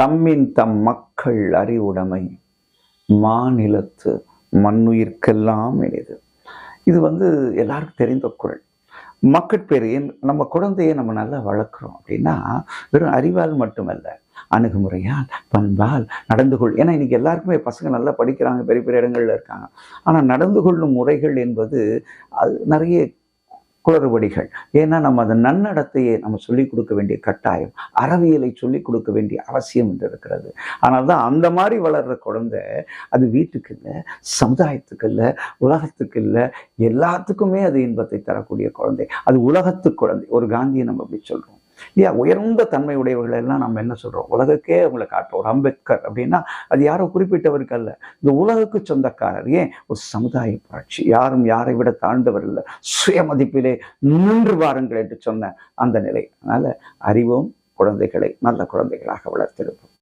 தம்மின் தம் மக்கள் அறிவுடைமை மாநிலத்து மண்ணுயிர்க்கெல்லாம் இனிது. இது வந்து எல்லாருக்கும் தெரிந்த குரல். மக்கட்பேறு நம்ம குழந்தையை நம்ம நல்லா வளர்க்குறோம் அப்படின்னா வெறும் அறிவால் மட்டுமல்ல அணுகுமுறையால் பண்பால் நடந்து கொள். ஏன்னா இன்னைக்கு எல்லாருக்குமே பசங்க நல்லா படிக்கிறாங்க பெரிய பெரிய இடங்களில் இருக்காங்க. ஆனால் நடந்து கொள்ளும் முறைகள் என்பது அது நிறைய குளறுபடிகள். ஏன்னா நம்ம அந்த நன்னடத்தையை நம்ம சொல்லிக் கொடுக்க வேண்டிய கட்டாயம் அறவியலை சொல்லிக் கொடுக்க வேண்டிய அவசியம் என்று இருக்கிறது. ஆனால் தான் அந்த மாதிரி வளர்ற குழந்தை அது வீட்டுக்கு இல்லை சமுதாயத்துக்கு இல்லை உலகத்துக்கு இல்லை எல்லாத்துக்குமே அது இன்பத்தை தரக்கூடிய குழந்தை. அது உலகத்து குழந்தை. ஒரு காந்தியை நம்ம அப்படி சொல்றோம். இல்லையா? உயர்ந்த தன்மை உடையவர்கள் எல்லாம் நம்ம என்ன சொல்றோம்? உலகக்கே அவங்களை காட்டுறோம். ஒரு அம்பேத்கர் அப்படின்னா அது யாரோ குறிப்பிட்டவருக்கு அல்ல. இந்த உலகுக்கு சொந்தக்காரர். ஏன்? ஒரு சமுதாய புரட்சி. யாரும் யாரை விட தாழ்ந்தவர் இல்லை. சுயமதிப்பிலே நின்று வாருங்கள் என்று சொன்ன அந்த நிலை. அதனால அறிவோம் குழந்தைகளை நல்ல குழந்தைகளாக வளர்த்திருப்போம்.